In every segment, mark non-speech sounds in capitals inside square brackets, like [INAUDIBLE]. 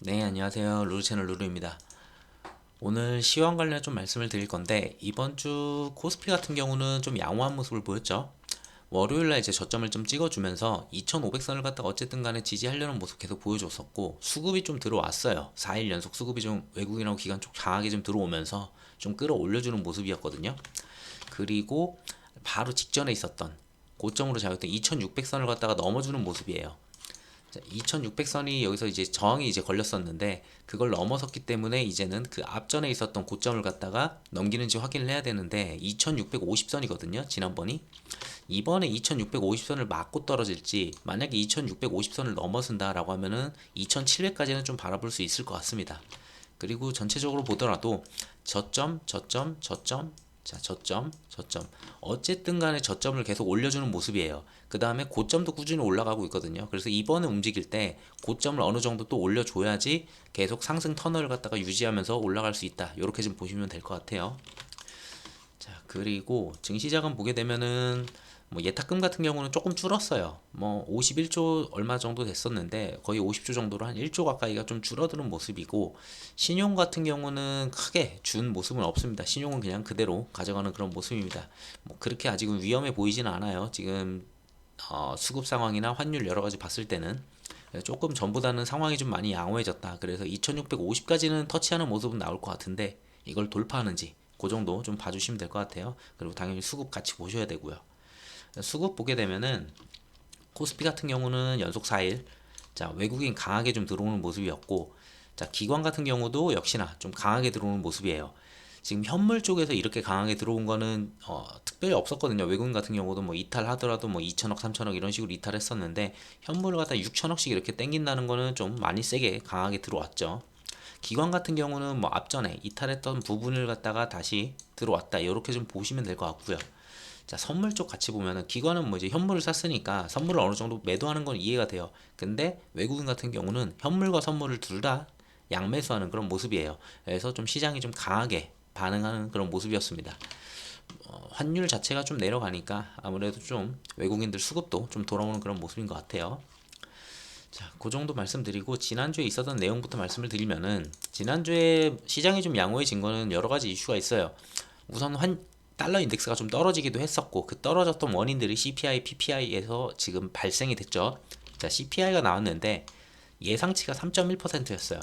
네, 안녕하세요. 루루 채널 루루입니다. 오늘 시황 관련 좀 말씀을 드릴 건데, 이번 주 코스피 같은 경우는 좀 양호한 모습을 보였죠. 월요일날 이제 저점을 좀 찍어주면서 2,500선을 갖다가 어쨌든 간에 지지하려는 모습 계속 보여줬었고, 수급이 좀 들어왔어요. 4일 연속 수급이 좀 외국인하고 기관 쪽 강하게 좀 들어오면서 좀 끌어올려주는 모습이었거든요. 그리고 바로 직전에 있었던 고점으로 잡았던 2,600선을 갖다가 넘어주는 모습이에요. 2600선이 여기서 이제 저항이 이제 걸렸었는데 그걸 넘어섰기 때문에 이제는 그 앞전에 있었던 고점을 갖다가 넘기는지 확인을 해야 되는데 2650선이거든요. 지난번이. 이번에 2650선을 맞고 떨어질지 만약에 2650선을 넘어선다라고 하면은 2700까지는 좀 바라볼 수 있을 것 같습니다. 그리고 전체적으로 보더라도 저점, 저점, 저점, 자, 저점, 저점. 어쨌든 간에 저점을 계속 올려주는 모습이에요. 그 다음에 고점도 꾸준히 올라가고 있거든요. 그래서 이번에 움직일 때 고점을 어느 정도 또 올려줘야지 계속 상승 터널을 갖다가 유지하면서 올라갈 수 있다. 이렇게 좀 보시면 될 것 같아요. 자, 그리고 증시자금 보게 되면은 뭐 예탁금 같은 경우는 조금 줄었어요. 뭐 51조 얼마 정도 됐었는데 거의 50조 정도로 한 1조 가까이가 좀 줄어드는 모습이고 신용 같은 경우는 크게 준 모습은 없습니다. 신용은 그냥 그대로 가져가는 그런 모습입니다. 뭐 그렇게 아직은 위험해 보이지는 않아요. 지금 어, 수급 상황이나 환율 여러 가지 봤을 때는 조금 전보다는 상황이 좀 많이 양호해졌다. 그래서 2650까지는 터치하는 모습은 나올 것 같은데 이걸 돌파하는지 그 정도 좀 봐주시면 될 것 같아요. 그리고 당연히 수급 같이 보셔야 되고요. 수급 보게 되면은 코스피 같은 경우는 연속 4일 자 외국인 강하게 좀 들어오는 모습이었고 자 기관 같은 경우도 역시나 좀 강하게 들어오는 모습이에요. 지금 현물 쪽에서 이렇게 강하게 들어온 거는 어, 특별히 없었거든요. 외국인 같은 경우도 뭐 이탈하더라도 뭐 2천억, 3천억 이런 식으로 이탈했었는데 현물을 갖다 6천억씩 이렇게 땡긴다는 거는 좀 많이 세게 강하게 들어왔죠. 기관 같은 경우는 뭐 앞전에 이탈했던 부분을 갖다가 다시 들어왔다. 이렇게 좀 보시면 될 것 같고요. 자, 선물 쪽 같이 보면은 기관은 뭐 이제 현물을 샀으니까 선물을 어느 정도 매도하는 건 이해가 돼요. 근데 외국인 같은 경우는 현물과 선물을 둘 다 양매수하는 그런 모습이에요. 그래서 좀 시장이 좀 강하게 반응하는 그런 모습이었습니다. 어, 환율 자체가 좀 내려가니까 아무래도 좀 외국인들 수급도 좀 돌아오는 그런 모습인 것 같아요. 자, 그 정도 말씀드리고 지난주에 있었던 내용부터 말씀을 드리면은 지난주에 시장이 좀 양호해진 거는 여러 가지 이슈가 있어요. 우선 환 달러 인덱스가 좀 떨어지기도 했었고 그 떨어졌던 원인들이 CPI, PPI에서 지금 발생이 됐죠. 자, CPI가 나왔는데 예상치가 3.1%였어요.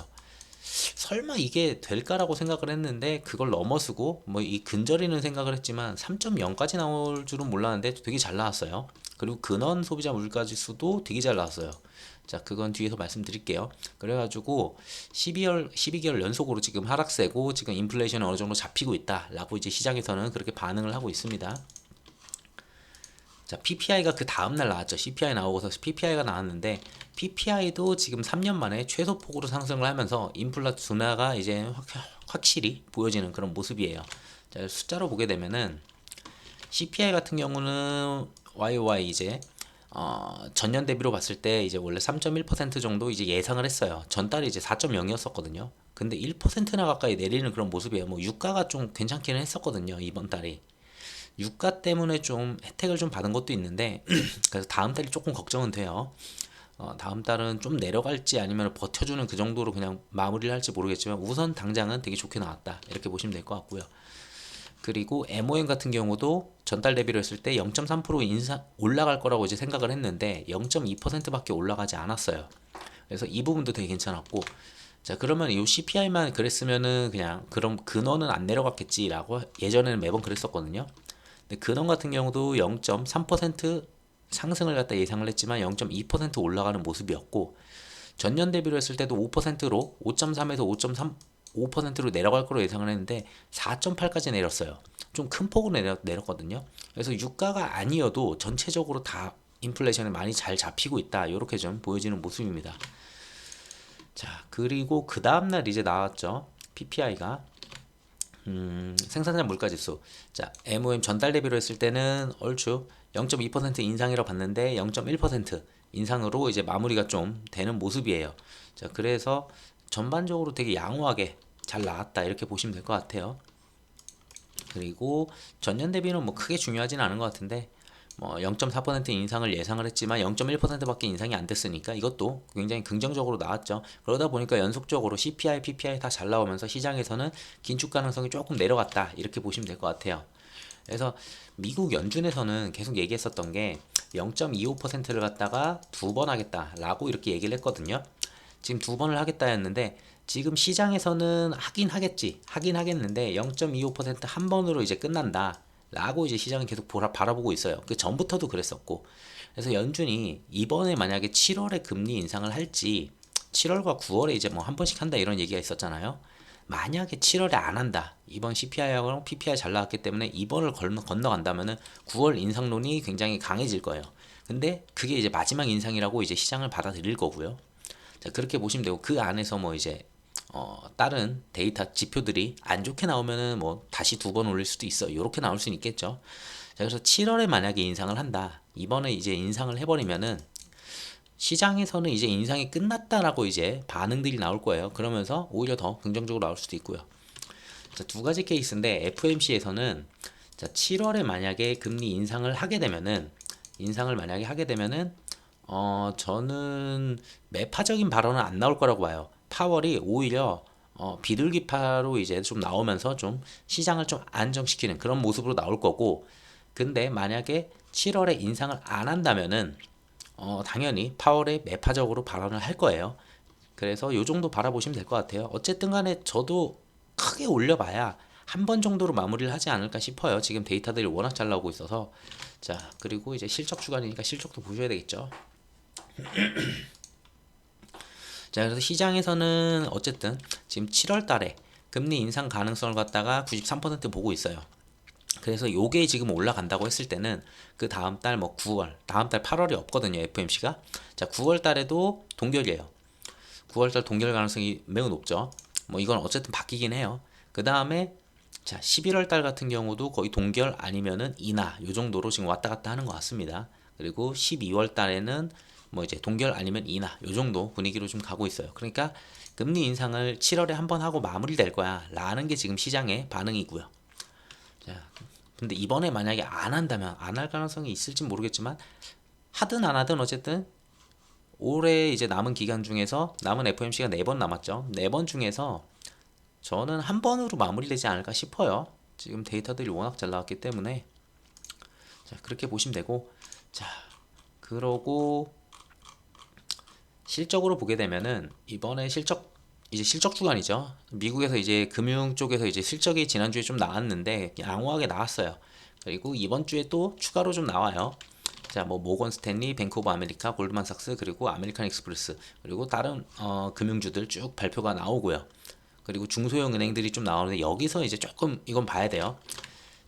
설마 이게 될까라고 생각을 했는데 그걸 넘어서고 뭐 이 근저리는 생각을 했지만 3.0까지 나올 줄은 몰랐는데 되게 잘 나왔어요. 그리고 근원 소비자 물가 지수도 되게 잘 나왔어요. 자, 그건 뒤에서 말씀드릴게요. 그래가지고 12월, 12개월 연속으로 지금 하락세고 지금 인플레이션이 어느 정도 잡히고 있다라고 이제 시장에서는 그렇게 반응을 하고 있습니다. 자, PPI가 그 다음날 나왔죠. CPI 나오고서 PPI가 나왔는데 PPI도 지금 3년 만에 최소폭으로 상승을 하면서 인플라 둔화가 이제 확, 확실히 보여지는 그런 모습이에요. 자, 숫자로 보게 되면은 CPI 같은 경우는 YY 이제 어, 전년 대비로 봤을 때 이제 원래 3.1% 정도 이제 예상을 했어요. 전달이 이제 4.0이었었거든요. 근데 1%나 가까이 내리는 그런 모습이에요. 뭐 유가가 좀 괜찮기는 했었거든요. 이번 달이. 유가 때문에 좀 혜택을 좀 받은 것도 있는데 [CLEARS THROAT] 그래서 다음 달이 조금 걱정은 돼요. 어, 다음 달은 좀 내려갈지 아니면 버텨주는 그 정도로 그냥 마무리를 할지 모르겠지만 우선 당장은 되게 좋게 나왔다 이렇게 보시면 될 것 같고요. 그리고 MOM 같은 경우도 전달 대비로 했을 때 0.3% 인상 올라갈 거라고 이제 생각을 했는데 0.2%밖에 올라가지 않았어요. 그래서 이 부분도 되게 괜찮았고 자 그러면 이 CPI만 그랬으면은 그냥 그럼 근원은 안 내려갔겠지라고 예전에는 매번 그랬었거든요. 근데 근원 같은 경우도 0.3% 상승을 갖다 예상을 했지만 0.2% 올라가는 모습이었고 전년 대비로 했을 때도 5%로 5.3에서 5.3 5%로 내려갈 거로 예상을 했는데 4.8까지 내렸어요. 좀 큰 폭으로 내렸, 내렸거든요. 그래서 유가가 아니어도 전체적으로 다 인플레이션이 많이 잘 잡히고 있다. 이렇게 좀 보여지는 모습입니다. 자, 그리고 그 다음날 이제 나왔죠. PPI가. 음, 생산자 물가지수. 자, MOM 전달 대비로 했을 때는 얼추 0.2% 인상이라고 봤는데 0.1% 인상으로 이제 마무리가 좀 되는 모습이에요. 자, 그래서 전반적으로 되게 양호하게 잘 나왔다 이렇게 보시면 될 것 같아요. 그리고 전년 대비는 뭐 크게 중요하진 않은 것 같은데 뭐 0.4% 인상을 예상을 했지만 0.1%밖에 인상이 안 됐으니까 이것도 굉장히 긍정적으로 나왔죠. 그러다 보니까 연속적으로 CPI, PPI 다 잘 나오면서 시장에서는 긴축 가능성이 조금 내려갔다 이렇게 보시면 될 것 같아요. 그래서 미국 연준에서는 계속 얘기했었던 게 0.25%를 갖다가 두 번 하겠다라고 이렇게 얘기를 했거든요. 지금 두 번을 하겠다 했는데 지금 시장에서는 하긴 하겠지 하긴 하겠는데 0.25%한 번으로 이제 끝난다 라고 이제 시장은 계속 보라, 바라보고 있어요. 그 전부터도 그랬었고. 그래서 연준이 이번에 만약에 7월에 금리 인상을 할지 7월과 9월에 이제 뭐 한 번씩 한다 이런 얘기가 있었잖아요. 만약에 7월에 안 한다 이번 CPI하고 PPI 잘 나왔기 때문에 이번을 건너, 건너 간다면은 9월 인상론이 굉장히 강해질 거예요. 근데 그게 이제 마지막 인상이라고 이제 시장을 받아들일 거고요. 자, 그렇게 보시면 되고 그 안에서 뭐 이제 어, 다른 데이터 지표들이 안 좋게 나오면은 뭐 다시 두 번 올릴 수도 있어. 이렇게 나올 수는 있겠죠. 자, 그래서 7월에 만약에 인상을 한다. 이번에 이제 인상을 해버리면은 시장에서는 이제 인상이 끝났다라고 이제 반응들이 나올 거예요. 그러면서 오히려 더 긍정적으로 나올 수도 있고요. 자, 두 가지 케이스인데 FOMC에서는 자, 7월에 만약에 금리 인상을 하게 되면은 인상을 만약에 하게 되면은 어, 저는 매파적인 발언은 안 나올 거라고 봐요. 파월이 오히려 어, 비둘기파로 이제 좀 나오면서 좀 시장을 좀 안정시키는 그런 모습으로 나올 거고, 근데 만약에 7월에 인상을 안 한다면은 어, 당연히 파월에 매파적으로 발언을 할 거예요. 그래서 요 정도 바라보시면 될 것 같아요. 어쨌든 간에 저도 크게 올려봐야 한 번 정도로 마무리를 하지 않을까 싶어요. 지금 데이터들이 워낙 잘 나오고 있어서. 자, 그리고 이제 실적 주간이니까 실적도 보셔야 되겠죠. 자, 그래서 시장에서는 어쨌든 지금 7월 달에 금리 인상 가능성을 갖다가 93% 보고 있어요. 그래서 요게 지금 올라간다고 했을 때는 그 다음 달 뭐 9월, 다음 달 8월이 없거든요, FMC가. 자, 9월 달에도 동결이에요. 9월 달 동결 가능성이 매우 높죠. 뭐 이건 어쨌든 바뀌긴 해요. 그 다음에 자, 11월 달 같은 경우도 거의 동결 아니면은 인하 요 정도로 지금 왔다 갔다 하는 것 같습니다. 그리고 12월 달에는 뭐 이제 동결 아니면 인하 요 정도 분위기로 좀 가고 있어요. 그러니까 금리 인상을 7월에 한 번 하고 마무리될 거야 라는 게 지금 시장의 반응이고요. 자, 근데 이번에 만약에 안 한다면 안 할 가능성이 있을지 모르겠지만 하든 안 하든 어쨌든 올해 이제 남은 기간 중에서 남은 FOMC가 네 번 남았죠. 네 번 중에서 저는 한 번으로 마무리되지 않을까 싶어요. 지금 데이터들이 워낙 잘 나왔기 때문에 자 그렇게 보시면 되고 자 그러고 실적으로 보게 되면은 이번에 실적 이제 실적 주간이죠. 미국에서 이제 금융 쪽에서 이제 실적이 지난주에 좀 나왔는데 양호하게 나왔어요. 그리고 이번 주에 또 추가로 좀 나와요. 자, 뭐 모건 스탠리, 뱅크 오브 아메리카, 골드만삭스 그리고 아메리칸 익스프레스 그리고 다른 어, 금융주들 쭉 발표가 나오고요. 그리고 중소형 은행들이 좀 나오는데 여기서 이제 조금 이건 봐야 돼요.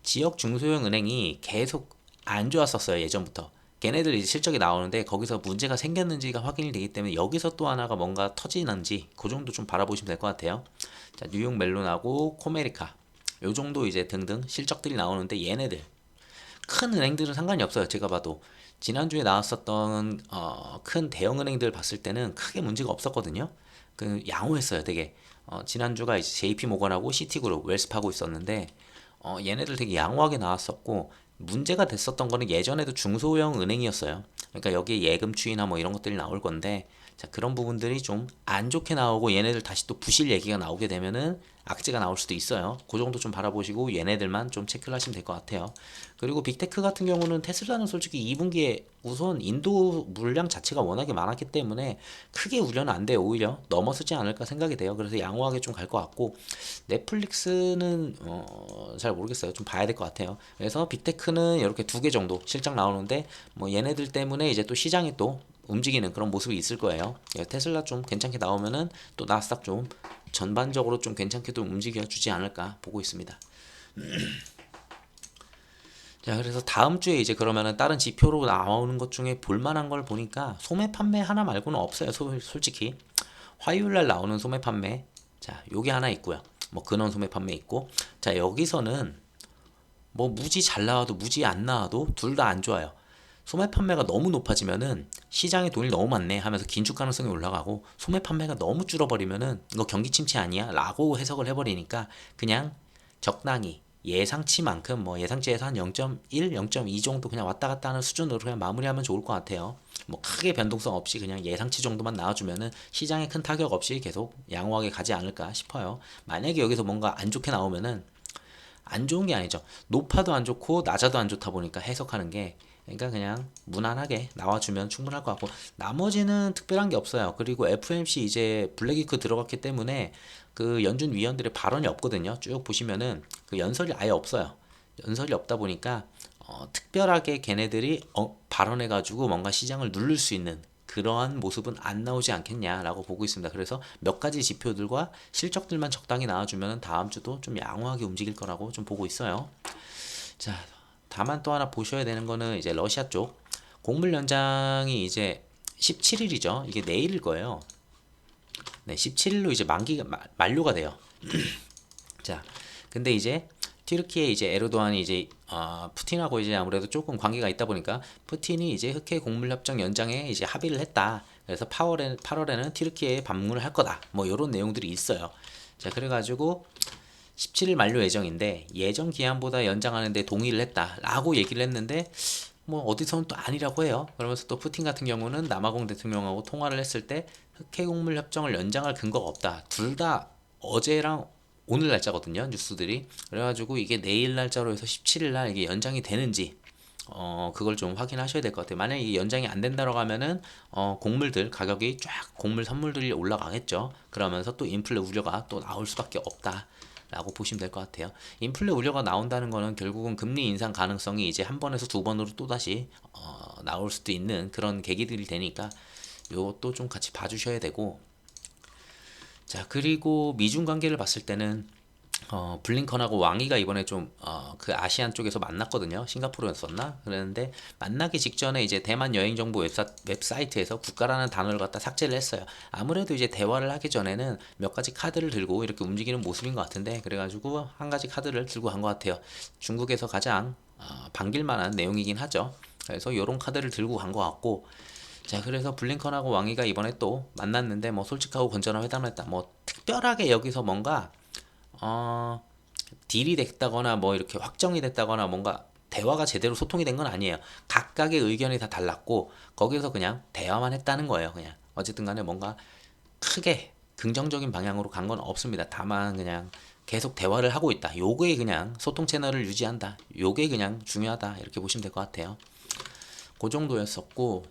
지역 중소형 은행이 계속 안 좋았었어요 예전부터. 걔네들 이제 실적이 나오는데 거기서 문제가 생겼는지가 확인이 되기 때문에 여기서 또 하나가 뭔가 터지는지 그 정도 좀 바라보시면 될 것 같아요. 자, 뉴욕 멜론하고 코메리카 요 정도 이제 등등 실적들이 나오는데 얘네들 큰 은행들은 상관이 없어요. 제가 봐도 지난주에 나왔었던 어, 큰 대형 은행들 봤을 때는 크게 문제가 없었거든요. 그 양호했어요, 되게. 어, 지난주가 이제 JP 모건하고 시티그룹, 웰스파고 있었는데 어, 얘네들 되게 양호하게 나왔었고 문제가 됐었던 거는 예전에도 중소형 은행이었어요. 그러니까 여기에 예금 추이나 뭐 이런 것들이 나올 건데 자 그런 부분들이 좀 안 좋게 나오고 얘네들 다시 또 부실 얘기가 나오게 되면은 악재가 나올 수도 있어요. 그 정도 좀 바라보시고 얘네들만 좀 체크를 하시면 될 것 같아요. 그리고 빅테크 같은 경우는 테슬라는 솔직히 2분기에 우선 인도 물량 자체가 워낙에 많았기 때문에 크게 우려는 안 돼요. 오히려 넘어서지 않을까 생각이 돼요. 그래서 양호하게 좀 갈 것 같고 넷플릭스는 어, 잘 모르겠어요. 좀 봐야 될 것 같아요. 그래서 빅테크는 이렇게 두 개 정도 실적 나오는데 뭐 얘네들 때문에 이제 또 시장이 또 움직이는 그런 모습이 있을 거예요. 예, 테슬라 좀 괜찮게 나오면은 또 나스닥 좀 전반적으로 좀 괜찮게 도 움직여 주지 않을까 보고 있습니다. [CLEARS THROAT] 자, 그래서 다음 주에 이제 그러면은 다른 지표로 나오는 것 중에 볼만한 걸 보니까 소매 판매 하나 말고는 없어요. 소, 솔직히 화요일 날 나오는 소매 판매, 자, 요게 하나 있고요. 뭐 근원 소매 판매 있고, 자 여기서는 뭐 무지 잘 나와도 무지 안 나와도 둘 다 안 좋아요. 소매 판매가 너무 높아지면은 시장에 돈이 너무 많네 하면서 긴축 가능성이 올라가고 소매 판매가 너무 줄어버리면은 이거 경기 침체 아니야? 라고 해석을 해버리니까 그냥 적당히 예상치만큼 뭐 예상치에서 한 0.1, 0.2 정도 그냥 왔다 갔다 하는 수준으로 그냥 마무리하면 좋을 것 같아요. 뭐 크게 변동성 없이 그냥 예상치 정도만 나와주면은 시장에 큰 타격 없이 계속 양호하게 가지 않을까 싶어요. 만약에 여기서 뭔가 안 좋게 나오면은 안 좋은 게 아니죠. 높아도 안 좋고 낮아도 안 좋다 보니까 해석하는 게 그러니까 그냥 무난하게 나와주면 충분할 것 같고 나머지는 특별한 게 없어요. 그리고 FMC 이제 블랙이크 들어갔기 때문에 그 연준 위원들의 발언이 없거든요. 쭉 보시면은 그 연설이 아예 없어요. 연설이 없다 보니까 어, 특별하게 걔네들이 어, 발언해가지고 뭔가 시장을 누를 수 있는 그러한 모습은 안 나오지 않겠냐라고 보고 있습니다. 그래서 몇 가지 지표들과 실적들만 적당히 나와주면 다음 주도 좀 양호하게 움직일 거라고 좀 보고 있어요. 자, 다만 또 하나 보셔야 되는 거는 이제 러시아 쪽 곡물 연장이 이제 17일이죠. 이게 내일일 거예요. 네, 17일로 이제 만기가 마- 만료가 돼요. [CLEARS THROAT] 자, 근데 이제 튀르키예 이제 에르도안이 이제 어, 푸틴하고 이제 아무래도 조금 관계가 있다 보니까 푸틴이 이제 흑해 곡물 협정 연장에 이제 합의를 했다. 그래서 8월에 8월에는 튀르키예에 방문을 할 거다. 뭐 이런 내용들이 있어요. 자, 그래가지고 17일 만료 예정인데 예정 기한보다 연장하는데 동의를 했다라고 얘기를 했는데 뭐 어디서는 또 아니라고 해요. 그러면서 또 푸틴 같은 경우는 남아공 대통령하고 통화를 했을 때 흑해곡물 협정을 연장할 근거가 없다. 둘 다 어제랑 오늘 날짜거든요. 뉴스들이. 그래가지고 이게 내일 날짜로 해서 17일 날 이게 연장이 되는지 어 그걸 좀 확인하셔야 될 것 같아요. 만약에 이게 연장이 안 된다고 하면은 어 곡물들 가격이 쫙 곡물 선물들이 올라가겠죠. 그러면서 또 인플레 우려가 또 나올 수밖에 없다. 라고 보시면 될 것 같아요. 인플레 우려가 나온다는 거는 결국은 금리 인상 가능성이 이제 한 번에서 두 번으로 또 다시 어, 나올 수도 있는 그런 계기들이 되니까 이것도 좀 같이 봐주셔야 되고 자 그리고 미중 관계를 봤을 때는 어, 블링컨하고 왕이가 이번에 좀, 어, 그 아시안 쪽에서 만났거든요. 싱가포르였었나? 그랬는데, 만나기 직전에 이제 대만 여행 정보 웹사, 웹사이트에서 국가라는 단어를 갖다 삭제를 했어요. 아무래도 이제 대화를 하기 전에는 몇 가지 카드를 들고 이렇게 움직이는 모습인 것 같은데, 그래가지고 한 가지 카드를 들고 간 것 같아요. 중국에서 가장, 어, 반길 만한 내용이긴 하죠. 그래서 요런 카드를 들고 간 것 같고, 자, 그래서 블링컨하고 왕이가 이번에 또 만났는데, 뭐 솔직하고 건전한 회담을 했다. 뭐 특별하게 여기서 뭔가, 어, 딜이 됐다거나 뭐 이렇게 확정이 됐다거나 뭔가 대화가 제대로 소통이 된 건 아니에요. 각각의 의견이 다 달랐고 거기서 그냥 대화만 했다는 거예요. 그냥 어쨌든 간에 뭔가 크게 긍정적인 방향으로 간 건 없습니다. 다만 그냥 계속 대화를 하고 있다. 요게 그냥 소통 채널을 유지한다. 요게 그냥 중요하다. 이렇게 보시면 될 것 같아요. 그 정도였었고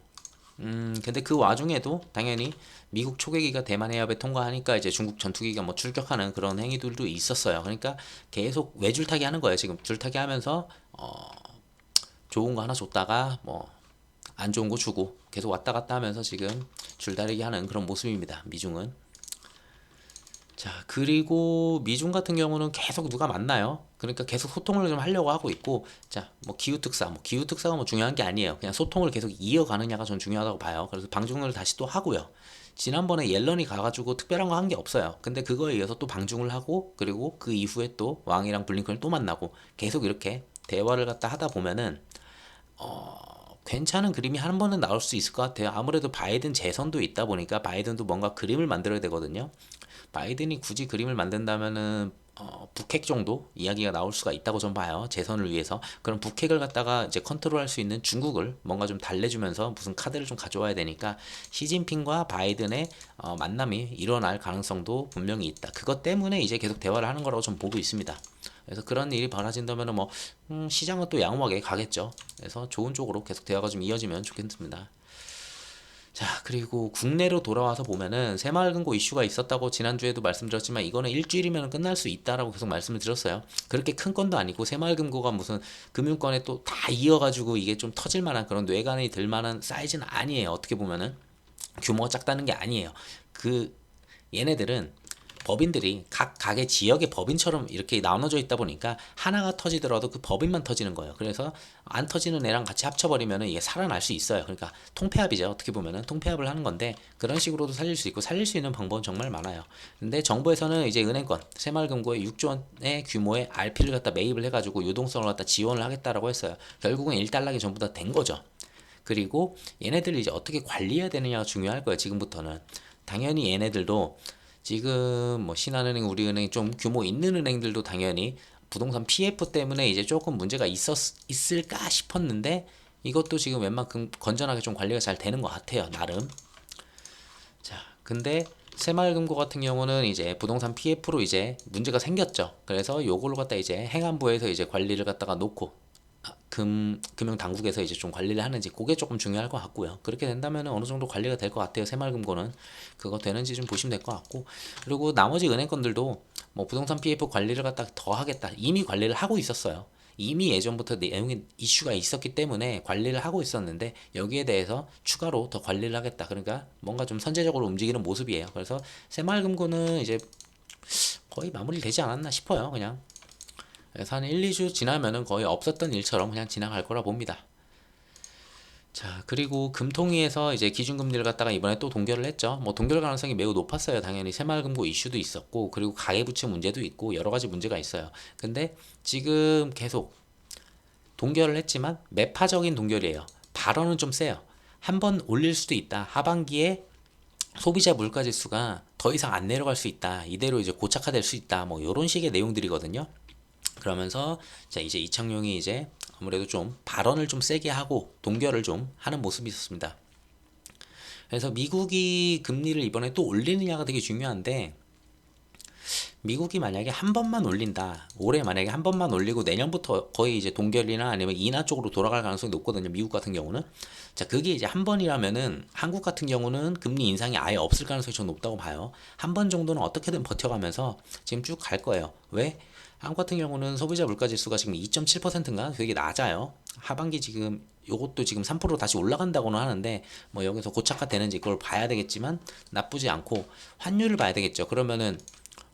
음, 근데 그 와중에도 당연히 미국 초계기가 대만 해협에 통과하니까 이제 중국 전투기가 뭐 출격하는 그런 행위들도 있었어요. 그러니까 계속 외줄타기 하는 거예요. 지금 줄타기 하면서 어, 좋은 거 하나 줬다가 뭐 안 좋은 거 주고 계속 왔다 갔다 하면서 지금 줄다리기 하는 그런 모습입니다. 미중은. 자, 그리고 미중 같은 경우는 계속 누가 만나요. 그러니까 계속 소통을 좀 하려고 하고 있고, 자, 뭐 기후 특사, 뭐 기후 특사가 뭐 중요한 게 아니에요. 그냥 소통을 계속 이어가느냐가 전 중요하다고 봐요. 그래서 방중을 다시 또 하고요. 지난번에 옐런이 가가지고 특별한 거 한 게 없어요. 근데 그거에 이어서 또 방중을 하고, 그리고 그 이후에 또 왕이랑 블링컨을 또 만나고, 계속 이렇게 대화를 갖다 하다 보면은, 어, 괜찮은 그림이 한 번은 나올 수 있을 것 같아요. 아무래도 바이든 재선도 있다 보니까 바이든도 뭔가 그림을 만들어야 되거든요. 바이든이 굳이 그림을 만든다면은 어, 북핵 정도 이야기가 나올 수가 있다고 전 봐요. 재선을 위해서. 그럼 북핵을 갖다가 이제 컨트롤할 수 있는 중국을 뭔가 좀 달래주면서 무슨 카드를 좀 가져와야 되니까 시진핑과 바이든의 어, 만남이 일어날 가능성도 분명히 있다. 그것 때문에 이제 계속 대화를 하는 거라고 전 보고 있습니다. 그래서 그런 일이 벌어진다면은 뭐 음, 시장은 또 양호하게 가겠죠. 그래서 좋은 쪽으로 계속 대화가 좀 이어지면 좋겠습니다. 자, 그리고 국내로 돌아와서 보면은 새마을금고 이슈가 있었다고 지난주에도 말씀드렸지만 이거는 일주일이면 끝날 수 있다라고 계속 말씀을 드렸어요. 그렇게 큰 건도 아니고 새마을금고가 무슨 금융권에 또 다 이어가지고 이게 좀 터질 만한 그런 뇌관이 들 만한 사이즈는 아니에요. 어떻게 보면은 규모가 작다는 게 아니에요. 그 얘네들은 법인들이 각 각의 지역의 법인처럼 이렇게 나눠져 있다 보니까 하나가 터지더라도 그 법인만 터지는 거예요. 그래서 안 터지는 애랑 같이 합쳐버리면은 이게 살아날 수 있어요. 그러니까 통폐합이죠. 어떻게 보면은 통폐합을 하는 건데 그런 식으로도 살릴 수 있고 살릴 수 있는 방법은 정말 많아요. 근데 정부에서는 이제 은행권 새마을금고에 6조 원의 규모의 RP를 갖다 매입을 해가지고 유동성을 갖다 지원을 하겠다라고 했어요. 결국은 일단락이 전부 다 된 거죠. 그리고 얘네들이 이제 어떻게 관리해야 되느냐가 중요할 거예요. 지금부터는 당연히 얘네들도 지금 뭐 신한은행, 우리은행 좀 규모 있는 은행들도 당연히 부동산 PF 때문에 이제 조금 문제가 있었 있을까 싶었는데 이것도 지금 웬만큼 건전하게 좀 관리가 잘 되는 것 같아요 나름. 자 근데 새마을금고 같은 경우는 이제 부동산 PF로 이제 문제가 생겼죠. 그래서 요걸로 갖다 이제 행안부에서 이제 관리를 갖다가 놓고 아, 금 금융 당국에서 이제 좀 관리를 하는지 그게 조금 중요할 것 같고요. 그렇게 된다면 어느 정도 관리가 될 것 같아요. 새마을금고는 그거 되는지 좀 보시면 될 것 같고 그리고 나머지 은행권들도 뭐 부동산 PF 관리를 갖다 더 하겠다 이미 관리를 하고 있었어요. 이미 예전부터 내용이 이슈가 있었기 때문에 관리를 하고 있었는데 여기에 대해서 추가로 더 관리를 하겠다. 그러니까 뭔가 좀 선제적으로 움직이는 모습이에요. 그래서 새마을금고는 이제 거의 마무리되지 않았나 싶어요. 그냥 그래서 한 1, 2주 지나면은 거의 없었던 일처럼 그냥 지나갈 거라 봅니다. 자, 그리고 금통위에서 이제 기준금리를 갖다가 이번에 또 동결을 했죠. 뭐 동결 가능성이 매우 높았어요. 당연히 새마을금고 이슈도 있었고, 그리고 가계부채 문제도 있고, 여러 가지 문제가 있어요. 근데 지금 계속 동결을 했지만 매파적인 동결이에요. 발언은 좀 세요. 한 번 올릴 수도 있다. 하반기에 소비자 물가 지수가 더 이상 안 내려갈 수 있다. 이대로 이제 고착화될 수 있다. 뭐 이런 식의 내용들이거든요. 그러면서 자 이제 이창용이 이제 아무래도 좀 발언을 좀 세게 하고 동결을 좀 하는 모습이 있었습니다. 그래서 미국이 금리를 이번에 또 올리느냐가 되게 중요한데 미국이 만약에 한 번만 올린다. 올해 만약에 한 번만 올리고 내년부터 거의 이제 동결이나 아니면 인하 쪽으로 돌아갈 가능성이 높거든요. 미국 같은 경우는. 자, 그게 이제 한 번이라면은 한국 같은 경우는 금리 인상이 아예 없을 가능성이 좀 높다고 봐요. 한 번 정도는 어떻게든 버텨가면서 지금 쭉 갈 거예요. 왜? 한국 같은 경우는 소비자 물가 지수가 지금 2.7%인가 되게 낮아요. 하반기 지금 요것도 지금 3% 다시 올라간다고는 하는데 뭐 여기서 고착화 되는지 그걸 봐야 되겠지만 나쁘지 않고 환율을 봐야 되겠죠. 그러면은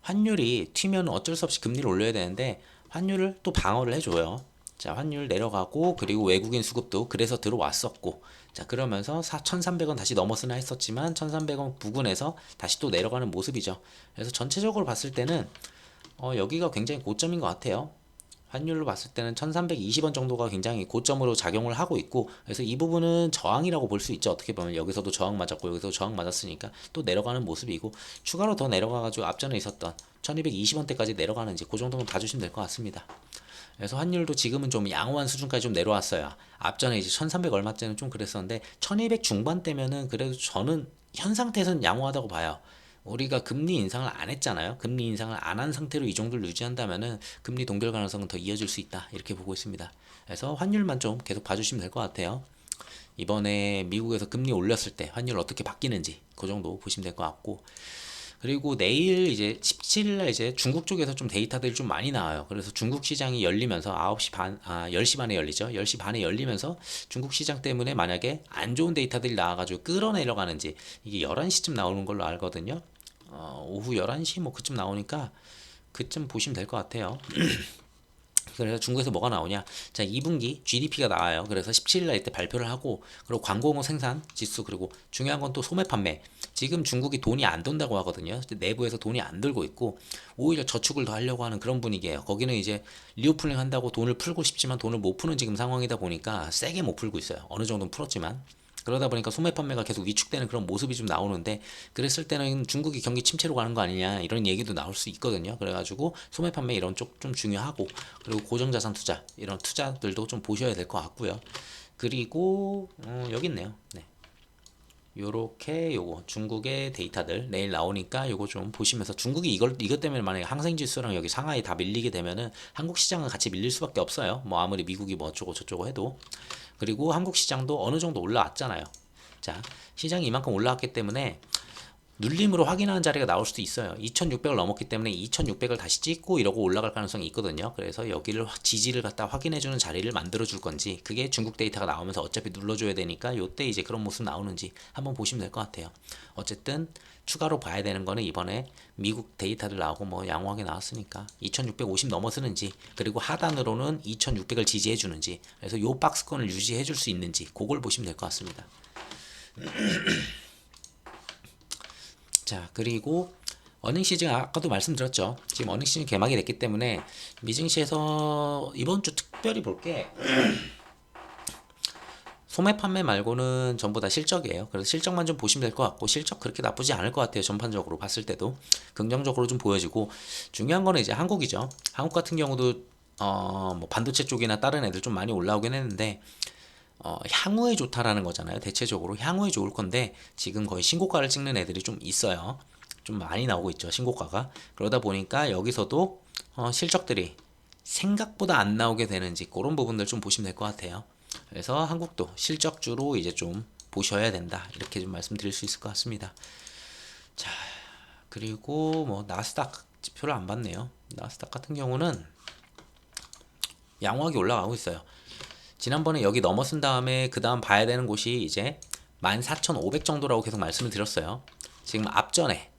환율이 튀면 어쩔 수 없이 금리를 올려야 되는데 환율을 또 방어를 해줘요. 자, 환율 내려가고 그리고 외국인 수급도 그래서 들어왔었고 자, 그러면서 4,300원 다시 넘었으나 했었지만 1,300원 부근에서 다시 또 내려가는 모습이죠. 그래서 전체적으로 봤을 때는 어, 여기가 굉장히 고점인 것 같아요. 환율로 봤을 때는 1320원 정도가 굉장히 고점으로 작용을 하고 있고 그래서 이 부분은 저항이라고 볼 수 있죠. 어떻게 보면 여기서도 저항 맞았고 여기서도 저항 맞았으니까 또 내려가는 모습이고 추가로 더 내려가가지고 앞전에 있었던 1220원대까지 내려가는지 그 정도는 봐주시면 될 것 같습니다. 그래서 환율도 지금은 좀 양호한 수준까지 좀 내려왔어요. 앞전에 이제 1300 얼마째는 좀 그랬었는데 1200 중반대면은 그래도 저는 현 상태에서는 양호하다고 봐요 우리가 금리 인상을 안 했잖아요. 금리 인상을 안 한 상태로 이 정도를 유지한다면은 금리 동결 가능성은 더 이어질 수 있다. 이렇게 보고 있습니다. 그래서 환율만 좀 계속 봐주시면 될 것 같아요. 이번에 미국에서 금리 올렸을 때 환율 어떻게 바뀌는지 그 정도 보시면 될 것 같고 그리고 내일 이제 17일 날 이제 중국 쪽에서 좀 데이터들이 좀 많이 나와요. 그래서 중국 시장이 열리면서 9시 반, 아, 10시 반에 열리죠. 10시 반에 열리면서 중국 시장 때문에 만약에 안 좋은 데이터들이 나와가지고 끌어내려가는지 이게 11시쯤 나오는 걸로 알거든요. 어, 오후 11시 뭐 그쯤 나오니까 그쯤 보시면 될 것 같아요. [CLEARS THROAT] 그래서 중국에서 뭐가 나오냐? 자, 2분기 GDP가 나와요. 그래서 17일 날 이때 발표를 하고, 그리고 광고공 생산 지수, 그리고 중요한 건 또 소매 판매. 지금 중국이 돈이 안 돈다고 하거든요. 내부에서 돈이 안 들고 있고, 오히려 저축을 더 하려고 하는 그런 분위기예요. 거기는 이제 리오플링 한다고 돈을 풀고 싶지만 돈을 못 푸는 지금 상황이다 보니까 세게 못 풀고 있어요. 어느 정도는 풀었지만. 그러다 보니까 소매 판매가 계속 위축되는 그런 모습이 좀 나오는데 그랬을 때는 중국이 경기 침체로 가는 거 아니냐 이런 얘기도 나올 수 있거든요. 그래가지고 소매 판매 이런 쪽 좀 중요하고 그리고 고정자산 투자 이런 투자들도 좀 보셔야 될 것 같고요. 그리고 어, 여기 있네요. 네. 요렇게 요거 중국의 데이터들 내일 나오니까 요거 좀 보시면서 중국이 이걸 이것 때문에 만약에 항생 지수랑 여기 상하이 다 밀리게 되면은 한국 시장은 같이 밀릴 수밖에 없어요. 뭐 아무리 미국이 뭐 어쩌고 저쩌고 해도 그리고 한국 시장도 어느 정도 올라왔잖아요. 자, 시장이 이만큼 올라왔기 때문에 눌림으로 확인하는 자리가 나올 수도 있어요. 2600을 넘었기 때문에 2600을 다시 찍고 이러고 올라갈 가능성이 있거든요. 그래서 여기를 지지를 갖다 확인해 주는 자리를 만들어 줄 건지 그게 중국 데이터가 나오면서 어차피 눌러 줘야 되니까 요때 이제 그런 모습 나오는지 한번 보시면 될 것 같아요. 어쨌든 추가로 봐야 되는 거는 이번에 미국 데이터들 나오고 뭐 양호하게 나왔으니까 2650 넘어서는지 그리고 하단으로는 2600을 지지해 주는지 그래서 요 박스권을 유지해 줄 수 있는지 그걸 보시면 될 것 같습니다. [CLEARS THROAT] 자 그리고 어닝 시즌 아까도 말씀드렸죠. 지금 어닝 시즌 개막이 됐기 때문에 미증시에서 이번 주 특별히 볼 게 소매 판매 말고는 전부 다 실적이에요. 그래서 실적만 좀 보시면 될 것 같고 실적 그렇게 나쁘지 않을 것 같아요. 전반적으로 봤을 때도 긍정적으로 좀 보여지고 중요한 거는 이제 한국이죠. 한국 같은 경우도 어 뭐 반도체 쪽이나 다른 애들 좀 많이 올라오긴 했는데 어, 향후에 좋다라는 거잖아요. 대체적으로 향후에 좋을 건데 지금 거의 신고가를 찍는 애들이 좀 있어요. 좀 많이 나오고 있죠. 신고가가. 그러다 보니까 여기서도 어, 실적들이 생각보다 안 나오게 되는지 그런 부분들 좀 보시면 될 것 같아요. 그래서 한국도 실적주로 이제 좀 보셔야 된다. 이렇게 좀 말씀드릴 수 있을 것 같습니다. 자, 그리고 뭐 나스닥 지표를 안 봤네요. 나스닥 같은 경우는 양호하게 올라가고 있어요. 지난번에 여기 넘어선 다음에 그 다음 봐야 되는 곳이 이제 14,500 정도라고 계속 말씀을 드렸어요. 지금 앞전에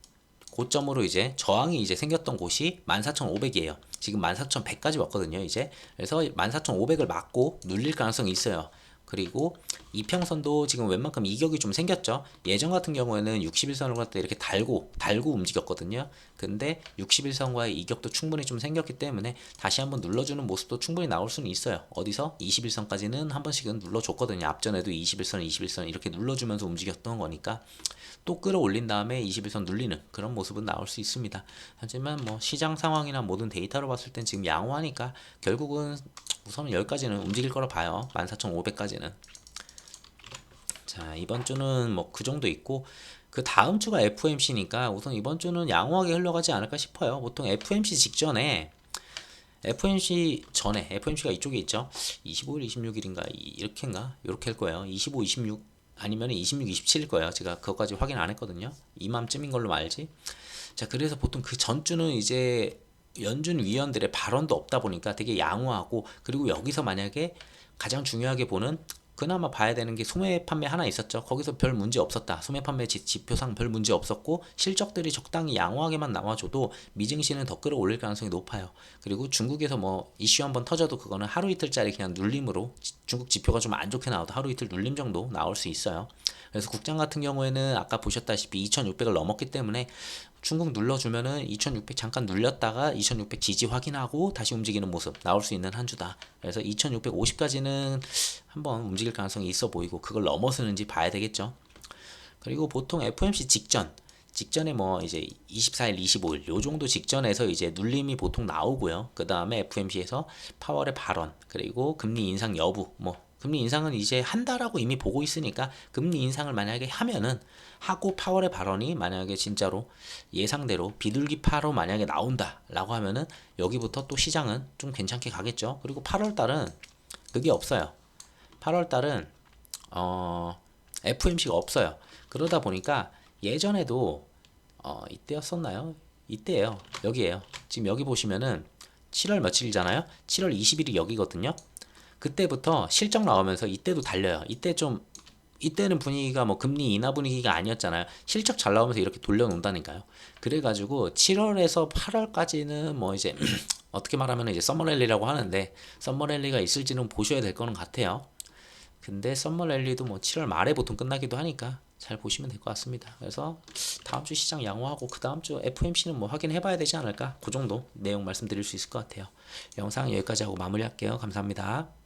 고점으로 이제 저항이 이제 생겼던 곳이 14,500이에요. 지금 14,100까지 왔거든요, 이제. 그래서 14,500을 맞고 눌릴 가능성이 있어요. 그리고 이평선도 지금 웬만큼 이격이 좀 생겼죠. 예전 같은 경우에는 61선을 갖다 이렇게 달고 달고 움직였거든요. 근데 61선과의 이격도 충분히 좀 생겼기 때문에 다시 한번 눌러주는 모습도 충분히 나올 수는 있어요. 어디서 21선까지는 한 번씩은 눌러줬거든요. 앞전에도 21선, 21선 이렇게 눌러주면서 움직였던 거니까 또 끌어올린 다음에 21선 눌리는 그런 모습은 나올 수 있습니다. 하지만 뭐 시장 상황이나 모든 데이터로 봤을 땐 지금 양호하니까 결국은 우선 여기까지는 움직일 거라 봐요. 14,500까지는. 자, 이번 주는 뭐 그 정도 있고 그 다음 주가 FOMC니까 우선 이번 주는 양호하게 흘러가지 않을까 싶어요. 보통 FOMC 직전에 FOMC 전에 FOMC가 이쪽에 있죠. 25일, 26일인가 이렇게인가 이렇게 할 거예요. 25, 26 아니면 26, 27일 거예요. 제가 그것까지 확인 안 했거든요. 이맘쯤인 걸로 알지. 자, 그래서 보통 그 전주는 이제 연준 위원들의 발언도 없다 보니까 되게 양호하고 그리고 여기서 만약에 가장 중요하게 보는 그나마 봐야 되는 게 소매 판매 하나 있었죠. 거기서 별 문제 없었다. 소매 판매 지, 지표상 별 문제 없었고 실적들이 적당히 양호하게만 나와줘도 미증시는 더 끌어올릴 가능성이 높아요. 그리고 중국에서 뭐 이슈 한번 터져도 그거는 하루 이틀짜리 그냥 눌림으로 중국 지표가 좀 안 좋게 나와도 하루 이틀 눌림 정도 나올 수 있어요. 그래서 국장 같은 경우에는 아까 보셨다시피 2,600을 넘었기 때문에 중국 눌러주면은 2600 잠깐 눌렸다가 2600 지지 확인하고 다시 움직이는 모습 나올 수 있는 한 주다. 그래서 2650까지는 한번 움직일 가능성이 있어 보이고 그걸 넘어서는지 봐야 되겠죠. 그리고 보통 FOMC 직전 직전에 뭐 이제 24일, 25일 요 정도 직전에서 이제 눌림이 보통 나오고요. 그 다음에 FOMC에서 파월의 발언 그리고 금리 인상 여부 뭐 금리 인상은 이제 한다라고 이미 보고 있으니까 금리 인상을 만약에 하면은 하고 파월의 발언이 만약에 진짜로 예상대로 비둘기파로 만약에 나온다라고 하면은 여기부터 또 시장은 좀 괜찮게 가겠죠. 그리고 8월 달은 그게 없어요. 8월 달은 어 FOMC가 없어요. 그러다 보니까 예전에도 어 이때였었나요? 이때예요. 여기에요. 지금 여기 보시면은 7월 며칠이잖아요. 7월 20일이 여기거든요. 그때부터 실적 나오면서 이때도 달려요. 이때 좀 이때는 분위기가 뭐 금리 인하 분위기가 아니었잖아요. 실적 잘 나오면서 이렇게 돌려놓는다니까요. 그래가지고 7월에서 8월까지는 뭐 이제 [CLEARS THROAT] 어떻게 말하면 이제 썸머랠리라고 하는데 썸머랠리가 있을지는 보셔야 될 거는 같아요. 근데 썸머랠리도 뭐 7월 말에 보통 끝나기도 하니까 잘 보시면 될 것 같습니다. 그래서 다음 주 시장 양호하고 그 다음 주 FOMC는 뭐 확인해 봐야 되지 않을까? 그 정도 내용 말씀드릴 수 있을 것 같아요. 영상 여기까지 하고 마무리할게요. 감사합니다.